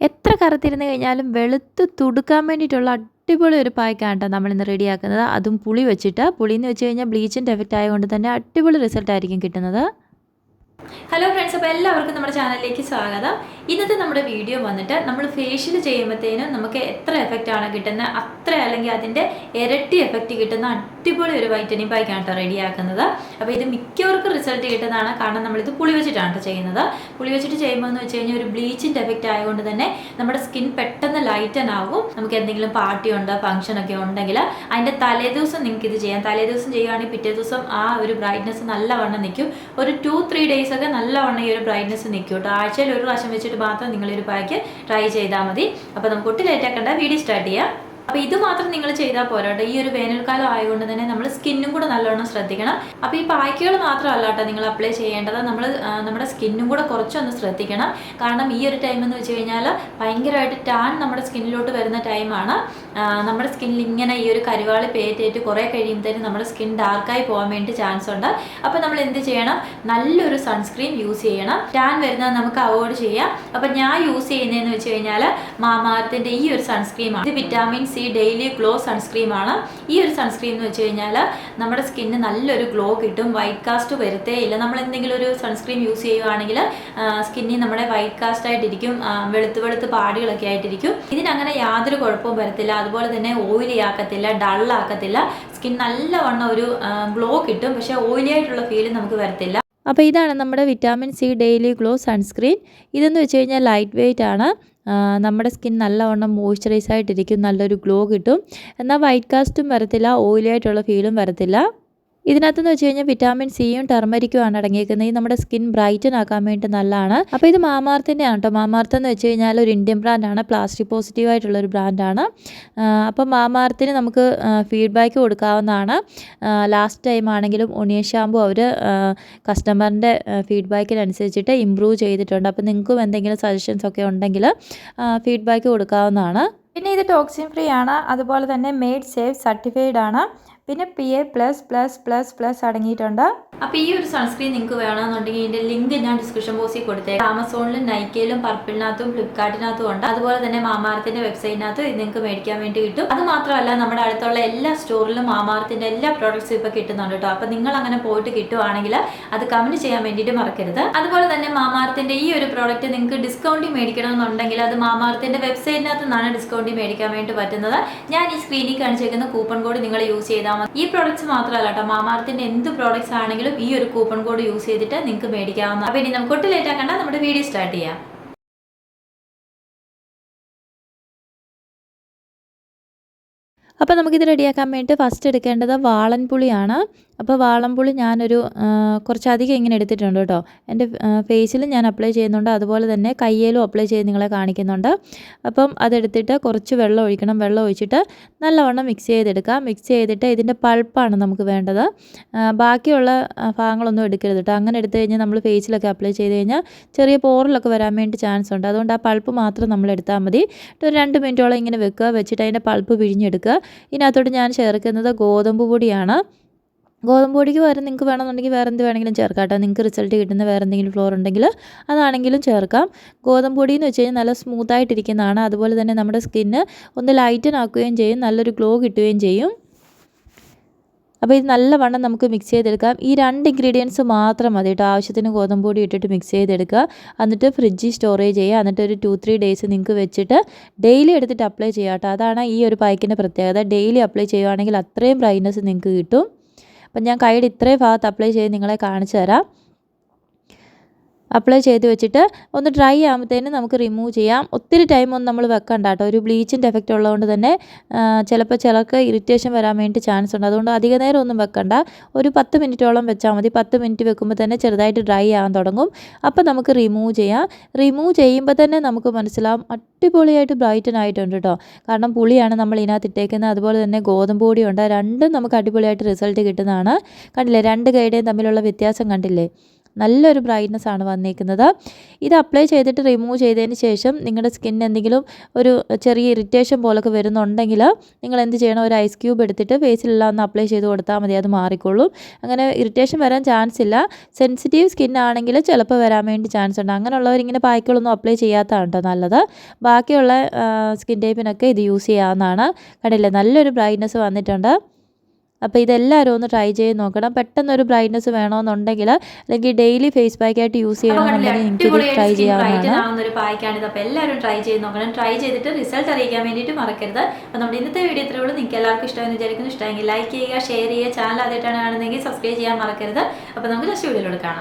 എത്ര കറുത്തിരുന്ന് കഴിഞ്ഞാലും വെളുത്ത് തുടുക്കാൻ വേണ്ടിയിട്ടുള്ള അടിപൊളി ഒരു പായ്ക്കാണ് കേട്ടോ നമ്മളിന്ന് റെഡിയാക്കുന്നത്. അതും പുളി വെച്ചിട്ട്. പുളിയെന്ന് വെച്ച് കഴിഞ്ഞാൽ ബ്ലീച്ചിന്റെ എഫക്റ്റ് ആയതുകൊണ്ട് തന്നെ അടിപൊളി റിസൾട്ടായിരിക്കും കിട്ടുന്നത്. ഹലോ ഫ്രണ്ട്സ് അപ്പോൾ എല്ലാവർക്കും നമ്മുടെ ചാനലിലേക്ക് സ്വാഗതം. ഇന്നത്തെ നമ്മുടെ വീഡിയോ വന്നിട്ട് നമ്മൾ ഫേഷ്യൽ ചെയ്യുമ്പോഴത്തേനും നമുക്ക് എത്ര എഫക്റ്റ് ആണ് കിട്ടുന്നത് അത്ര അല്ലെങ്കിൽ അതിന്റെ ഇരട്ടി എഫക്റ്റ് കിട്ടുന്ന അടിപൊളി ഒരു വൈറ്റനിങ് പായ്ക്കാണ് കേട്ടോ റെഡിയാക്കുന്നത് അപ്പോൾ ഇത് മിക്കവർക്കും റിസൾട്ട് കിട്ടുന്നതാണ്. കാരണം നമ്മളിത് പുളി വെച്ചിട്ടാണ് കേട്ടോ ചെയ്യുന്നത്. പുളി വെച്ചിട്ട് ചെയ്യുമ്പോൾ എന്ന് വെച്ച് കഴിഞ്ഞാൽ ഒരു ബ്ലീച്ചിന്റെ എഫക്റ്റ് ആയതുകൊണ്ട് തന്നെ നമ്മുടെ സ്കിൻ പെട്ടെന്ന് ലൈറ്റൻ ആകും. നമുക്ക് എന്തെങ്കിലും പാർട്ടി ഉണ്ട് ഫങ്ഷൻ ഒക്കെ ഉണ്ടെങ്കിൽ അതിന്റെ തലേദിവസം നിങ്ങൾക്ക് ഇത് ചെയ്യാം. തലേദിവസം ചെയ്യുകയാണെങ്കിൽ പിറ്റേ ദിവസം ആ ഒരു ബ്രൈറ്റ്നസ് നല്ലവണ്ണം നിൽക്കും. ഒരു ടു ത്രീ ഡേയ്സ് ഒക്കെ നല്ലവണ്ണം ഈ ഒരു ബ്രൈറ്റ്നസ് നിൽക്കും കേട്ടോ. ആഴ്ചയിൽ ഒരു പ്രാവശ്യം വെച്ചിട്ട് മാത്രം നിങ്ങൾ ഒരു പാക്ക് ട്രൈ ചെയ്താൽ മതി. അപ്പോൾ നമുക്ക് ഒട്ടും ലേറ്റ് ആക്കേണ്ട. വീഡിയോ സ്റ്റാർട്ട് ചെയ്യാം. അപ്പോൾ ഇത് മാത്രം നിങ്ങൾ ചെയ്താൽ പോരാട്ടോ ഈ ഒരു വേനൽക്കാലം ആയതുകൊണ്ട് തന്നെ നമ്മൾ സ്കിന്നും കൂടെ നല്ലോണം ശ്രദ്ധിക്കണം. അപ്പോൾ ഈ പായ്ക്കുകൾ മാത്രമല്ല കേട്ടോ നിങ്ങൾ അപ്ലൈ ചെയ്യേണ്ടത്. നമ്മൾ നമ്മുടെ സ്കിന്നും കൂടെ കുറച്ചൊന്ന് ശ്രദ്ധിക്കണം. കാരണം ഈ ഒരു ടൈം എന്ന് വെച്ച് കഴിഞ്ഞാൽ ഭയങ്കരമായിട്ട് ടാൻ നമ്മുടെ സ്കിന്നിലോട്ട് വരുന്ന ടൈമാണ് നമ്മുടെ സ്കിന്നിൽ ഇങ്ങനെ ഈ ഒരു കരുവാളി പേറ്റേറ്റ് കുറേ കഴിയുമ്പോഴത്തേനും നമ്മുടെ സ്കിൻ ഡാർക്കായി പോകാൻ വേണ്ടി ചാൻസ് ഉണ്ട്. അപ്പോൾ നമ്മൾ എന്ത് ചെയ്യണം? നല്ലൊരു സൺസ്ക്രീൻ യൂസ് ചെയ്യണം. ടാൻ വരുന്നത് നമുക്ക് അവോയ്ഡ് ചെയ്യാം. അപ്പോൾ ഞാൻ യൂസ് ചെയ്യുന്നതെന്ന് വെച്ച് കഴിഞ്ഞാൽ മാമാർത്തിന്റെ ഈ ഒരു സൺസ്ക്രീമാണ് ഇത് വിറ്റാമിൻ സി ഡെയിലി ഗ്ലോ സൺസ്ക്രീമാണ് ഈ ഒരു സൺസ്ക്രീം എന്ന് വെച്ച് കഴിഞ്ഞാൽ നമ്മുടെ സ്കിന്നിന് നല്ലൊരു ഗ്ലോ കിട്ടും. വൈറ്റ് കാസ്റ്റ് വരത്തേ ഇല്ല. നമ്മൾ എന്തെങ്കിലും ഒരു സൺസ്ക്രീം യൂസ് ചെയ്യുവാണെങ്കിൽ സ്കിന്നിൽ നമ്മുടെ വൈറ്റ് കാസ്റ്റ് ആയിട്ടിരിക്കും. വെളുത്ത് വെളുത്ത് പാടുകളൊക്കെ ആയിട്ടിരിക്കും. ഇതിനങ്ങനെ യാതൊരു കുഴപ്പവും വരത്തില്ല. അതുപോലെ തന്നെ ഓയിലി ആക്കത്തില്ല ഡള്ളാക്കത്തില്ല സ്കിൻ നല്ലവണ്ണം ഒരു ഗ്ലോ കിട്ടും. പക്ഷേ ഓയിലി ആയിട്ടുള്ള ഫീൽ നമുക്ക് വരത്തില്ല. അപ്പോൾ ഇതാണ് നമ്മുടെ vitamin C daily glow sunscreen ഇതെന്ന് വെച്ച് കഴിഞ്ഞാൽ ലൈറ്റ് വെയ്റ്റ് ആണ് നമ്മുടെ സ്കിൻ നല്ലവണ്ണം മോയ്സ്ചറൈസ് ആയിട്ടിരിക്കും നല്ലൊരു ഗ്ലോ കിട്ടും. എന്നാൽ വൈറ്റ് കാസ്റ്റും വരത്തില്ല ഓയിലി ആയിട്ടുള്ള ഫീലും വരത്തില്ല. ഇതിനകത്തെന്ന് വെച്ച് കഴിഞ്ഞാൽ വിറ്റാമിൻ സിയും ടെർമരിക്കും ആണ് അടങ്ങിയിരിക്കുന്നത്. ഈ നമ്മുടെ സ്കിൻ ബ്രൈറ്റൻ ആക്കാൻ വേണ്ടി നല്ലതാണ്. അപ്പോൾ ഇത് മാമാർത്തിന്റെ ആണ് കേട്ടോ. മാമാർത്ത് എന്ന് വെച്ച് കഴിഞ്ഞാൽ ഒരു ഇന്ത്യൻ ബ്രാൻഡാണ് പ്ലാസ്റ്റിക് പോസിറ്റീവ് ആയിട്ടുള്ള ഒരു ബ്രാൻഡാണ് അപ്പോൾ മാമാർത്തിന് നമുക്ക് ഫീഡ്ബാക്ക് കൊടുക്കാവുന്നതാണ്. ലാസ്റ്റ് ടൈം ആണെങ്കിലും ഒണിയൻ ഷാമ്പു അവർ കസ്റ്റമറിന്റെ ഫീഡ്ബാക്കിനനുസരിച്ചിട്ട് ഇമ്പ്രൂവ് ചെയ്തിട്ടുണ്ട്. അപ്പോൾ നിങ്ങൾക്കും എന്തെങ്കിലും സജഷൻസ് ഒക്കെ ഉണ്ടെങ്കിൽ ഫീഡ്ബാക്ക് കൊടുക്കാവുന്നതാണ്. പിന്നെ ഇത് ടോക്സിൻ ഫ്രീ ആണ്. അതുപോലെ തന്നെ മെയ്ഡ് സേഫ് സർട്ടിഫൈഡ് ആണ്. പിന്നെ P A plus plus plus plus അടങ്ങിയിട്ടുണ്ട്. അപ്പോൾ ഈ ഒരു സൺസ്ക്രീൻ നിങ്ങൾക്ക് വേണമെന്നുണ്ടെങ്കിൽ ഇതിന്റെ ലിങ്ക് ഞാൻ ഡിസ്ക്രിപ്ഷൻ ബോക്സിൽ കൊടുത്തേക്കാം. ആമസോണിലും നൈക്കയിലും പർപ്പിളിനകത്തും ഫ്ലിപ്കാർട്ടിനകത്തും ഉണ്ട്. അതുപോലെ തന്നെ മാമാർത്തിന്റെ വെബ്സൈറ്റിനകത്തും ഇത് നിങ്ങൾക്ക് മേടിക്കാൻ വേണ്ടി കിട്ടും. അത് മാത്രമല്ല നമ്മുടെ അടുത്തുള്ള എല്ലാ സ്റ്റോറിലും മാമാർത്തിന്റെ എല്ലാ പ്രോഡക്ട്സും ഇപ്പോൾ കിട്ടുന്നുണ്ട് കേട്ടോ അപ്പോൾ നിങ്ങൾ അങ്ങനെ പോയിട്ട് കിട്ടുവാണെങ്കിൽ അത് കമന്റ് ചെയ്യാൻ വേണ്ടിയിട്ട് മറക്കരുത്. അതുപോലെ തന്നെ മാമാർത്തിന്റെ ഈ ഒരു പ്രോഡക്റ്റ് നിങ്ങൾക്ക് ഡിസ്കൗണ്ടിൽ മേടിക്കണമെന്നുണ്ടെങ്കിൽ അത് മാമാർത്തിന്റെ വെബ്സൈറ്റിനകത്ത് നിന്നാണ് ഡിസ്കൗണ്ടിൽ മേടിക്കാൻ വേണ്ടി പറ്റുന്നത്. ഞാൻ ഈ സ്ക്രീനിൽ കാണിച്ചേക്കുന്ന കൂപ്പൺ കോഡ് നിങ്ങൾ യൂസ് ചെയ്താൽ മതി ഈ പ്രോഡക്റ്റ്സ് മാത്രമല്ല കേട്ടോ മാമാർത്തിന്റെ എന്ത് പ്രോഡക്റ്റ്സ് ആണെങ്കിലും ഈ ഒരു കൂപ്പൺ കോഡ് യൂസ് ചെയ്തിട്ട് നിങ്ങൾക്ക് മേടിക്കാവുന്ന അപ്പോൾ ഇനി നമുക്ക് ഒട്ടും ലേറ്റ് ആക്കണ്ട നമ്മുടെ വീഡിയോ സ്റ്റാർട്ട് ചെയ്യാം. അപ്പോൾ നമുക്കിത് റെഡിയാക്കാൻ വേണ്ടി ഫസ്റ്റ് എടുക്കേണ്ടത് വാളൻ പുളിയാണ് അപ്പോൾ വാളൻപുളി ഞാനൊരു കുറച്ചധികം ഇങ്ങനെ എടുത്തിട്ടുണ്ട് കേട്ടോ. എന്റെ ഫേസിലും ഞാൻ അപ്ലൈ ചെയ്യുന്നുണ്ട്. അതുപോലെ തന്നെ കയ്യിലും അപ്ലൈ ചെയ്ത് നിങ്ങളെ കാണിക്കുന്നുണ്ട്. അപ്പം അതെടുത്തിട്ട് കുറച്ച് വെള്ളം ഒഴിക്കണം. വെള്ളം ഒഴിച്ചിട്ട് നല്ലവണ്ണം മിക്സ് ചെയ്തെടുക്കുക. മിക്സ് ചെയ്തിട്ട് ഇതിന്റെ പൾപ്പാണ് നമുക്ക് വേണ്ടത്. ബാക്കിയുള്ള ഭാഗങ്ങളൊന്നും എടുക്കരുത് കേട്ടോ. അങ്ങനെ എടുത്തു കഴിഞ്ഞാൽ നമ്മൾ ഫേസിലൊക്കെ അപ്ലൈ ചെയ്ത് കഴിഞ്ഞാൽ ചെറിയ പോറിലൊക്കെ വരാൻ വേണ്ടി ചാൻസ് ഉണ്ട്. അതുകൊണ്ട് ആ പൾപ്പ് മാത്രം നമ്മൾ എടുത്താൽ മതി. ഒരു രണ്ട് മിനിറ്റോളം ഇങ്ങനെ വെക്കുക. വെച്ചിട്ട് അതിന്റെ പൾപ്പ് പിഴിഞ്ഞെടുക്കുക. ഇതിനകത്തോട്ട് ഞാൻ ചേർക്കുന്നത് ഗോതമ്പ് പൊടിയാണ്. ഗോതമ്പ് പൊടിക്ക് പകരം നിങ്ങൾക്ക് വേണമെന്നുണ്ടെങ്കിൽ വേറെ എന്ത് വേണമെങ്കിലും ചേർക്കാം കേട്ടോ. നിങ്ങൾക്ക് റിസൾട്ട് കിട്ടുന്ന വേറെ എന്തെങ്കിലും ഫ്ലോർ ഉണ്ടെങ്കിൽ അതാണെങ്കിലും ചേർക്കാം. ഗോതമ്പ് പൊടി എന്ന് വെച്ച് കഴിഞ്ഞാൽ നല്ല സ്മൂത്തായിട്ടിരിക്കുന്നതാണ് അതുപോലെ തന്നെ നമ്മുടെ സ്കിന്ന് ഒന്ന് ലൈറ്റൻ ആക്കുകയും ചെയ്യും. നല്ലൊരു ഗ്ലോ കിട്ടുകയും ചെയ്യും. അപ്പോൾ ഇത് നല്ലവണ്ണം നമുക്ക് മിക്സ് ചെയ്തെടുക്കാം. ഈ രണ്ട് ഇൻഗ്രീഡിയൻസ് മാത്രം മതി കേട്ടോ. ആവശ്യത്തിന് ഗോതമ്പ് പൊടി ഇട്ടിട്ട് മിക്സ് ചെയ്തെടുക്കുക. എന്നിട്ട് ഫ്രിഡ്ജിൽ സ്റ്റോറേജ് ചെയ്യുക. എന്നിട്ട് ഒരു ടു ത്രീ ഡേയ്സ് നിങ്ങൾക്ക് വെച്ചിട്ട് ഡെയിലി എടുത്തിട്ട് അപ്ലൈ ചെയ്യാം കേട്ടോ. അതാണ് ഈ ഒരു പായ്ക്കിന്റെ പ്രത്യേകത. ഡെയിലി അപ്ലൈ ചെയ്യുകയാണെങ്കിൽ അത്രയും ബ്രൈറ്റ്നസ് നിങ്ങൾക്ക് കിട്ടും. അപ്പം ഞാൻ കൈയുടെ ഇത്രയും ഭാഗത്ത് അപ്ലൈ ചെയ്ത് നിങ്ങളെ കാണിച്ചു തരാം. അപ്ലൈ ചെയ്ത് വെച്ചിട്ട് ഒന്ന് ഡ്രൈ ആകുമ്പോഴത്തേനും നമുക്ക് റിമൂവ് ചെയ്യാം. ഒത്തിരി ടൈം ഒന്നും നമ്മൾ വെക്കണ്ട കേട്ടോ. ഒരു ബ്ലീച്ചിന്റെ എഫക്റ്റ് ഉള്ളതുകൊണ്ട് തന്നെ ചിലപ്പോൾ ചിലർക്ക് ഇറിറ്റേഷൻ വരാൻ വേണ്ടി ചാൻസ് ഉണ്ട്. അതുകൊണ്ട് അധിക നേരം ഒന്നും വെക്കണ്ട. ഒരു പത്ത് മിനിറ്റോളം വെച്ചാൽ മതി. പത്ത് മിനിറ്റ് വെക്കുമ്പോൾ തന്നെ ചെറുതായിട്ട് ഡ്രൈ ആകാൻ തുടങ്ങും. അപ്പോൾ നമുക്ക് റിമൂവ് ചെയ്യാം. റിമൂവ് ചെയ്യുമ്പോൾ തന്നെ നമുക്ക് മനസ്സിലാവും അടിപൊളിയായിട്ട് ബ്രൈറ്റൻ ആയിട്ടുണ്ട് കേട്ടോ. കാരണം പുളിയാണ് നമ്മൾ ഇതിനകത്ത് ഇട്ടേക്കുന്നത്. അതുപോലെ തന്നെ ഗോതമ്പ് പൊടിയുണ്ട് രണ്ടും നമുക്ക് അടിപൊളിയായിട്ട് റിസൾട്ട് കിട്ടുന്നതാണ്. കണ്ടില്ലേ? രണ്ട് കൈയുടെയും തമ്മിലുള്ള വ്യത്യാസം കണ്ടില്ലേ? നല്ലൊരു ബ്രൈറ്റ്നസ് ആണ് വന്നിരിക്കുന്നത് ഇത് അപ്ലൈ ചെയ്തിട്ട് റിമൂവ് ചെയ്തതിന് ശേഷം നിങ്ങളുടെ സ്കിന്നിന് എന്തെങ്കിലും ഒരു ചെറിയ ഇറിറ്റേഷൻ പോലൊക്കെ വരുന്നുണ്ടെങ്കിൽ നിങ്ങൾ എന്ത് ചെയ്യണം? ഒരു ഐസ് ക്യൂബ് എടുത്തിട്ട് ഫേസിലെല്ലാം ഒന്ന് അപ്ലൈ ചെയ്ത് കൊടുത്താൽ മതി അത് മാറിക്കോളും. അങ്ങനെ ഇറിറ്റേഷൻ വരാൻ ചാൻസ് ഇല്ല. സെൻസിറ്റീവ് സ്കിൻ ആണെങ്കിൽ ചിലപ്പോൾ വരാൻ വേണ്ടി ചാൻസ് ഉണ്ട്. അങ്ങനെയുള്ളവർ ഇങ്ങനെ പായ്ക്കളൊന്നും അപ്ലൈ ചെയ്യാത്തതാണ് കേട്ടോ നല്ലത്. ബാക്കിയുള്ള സ്കിൻ ടൈപ്പിനൊക്കെ ഇത് യൂസ് ചെയ്യാവുന്നതാണ്. കണ്ടില്ലേ? നല്ലൊരു ബ്രൈറ്റ്നസ് വന്നിട്ടുണ്ട്. അപ്പോൾ ഇതെല്ലാവരും ഒന്ന് ട്രൈ ചെയ്ത് നോക്കണം. പെട്ടെന്നൊരു ബ്രൈറ്റ്നസ് വേണമെന്നുണ്ടെങ്കിൽ അല്ലെങ്കിൽ ഡെയിലി ഫേസ് പാക്ക് ആയിട്ട് യൂസ് ചെയ്യണമെന്നുണ്ടെങ്കിൽ എനിക്ക് ട്രൈ ചെയ്യാവുന്നതാണ്. ഒരു ഒരു ഇത്. അപ്പോൾ എല്ലാവരും ട്രൈ ചെയ്ത് നോക്കണം. ട്രൈ ചെയ്തിട്ട് റിസൾട്ട് അറിയിക്കാൻ വേണ്ടിയിട്ട് മറക്കരുത്. അപ്പോൾ നമ്മുടെ ഇന്നത്തെ വീഡിയോ ഇത്രയുള്ളൂ നിങ്ങൾക്ക് എല്ലാവർക്കും ഇഷ്ടമെന്ന് വിചാരിക്കുന്നു. ഇഷ്ടമെങ്കിൽ ലൈക്ക് ചെയ്യുക ഷെയർ ചെയ്യുക. ചാനൽ ആദ്യമായിട്ടാണ് കാണുന്നതെങ്കിൽ സബ്സ്ക്രൈബ് ചെയ്യാൻ മറക്കരുത്. അപ്പോൾ നമുക്ക് ജസ്റ്റ് വീഡിയോയിലൂടെ കാണാം.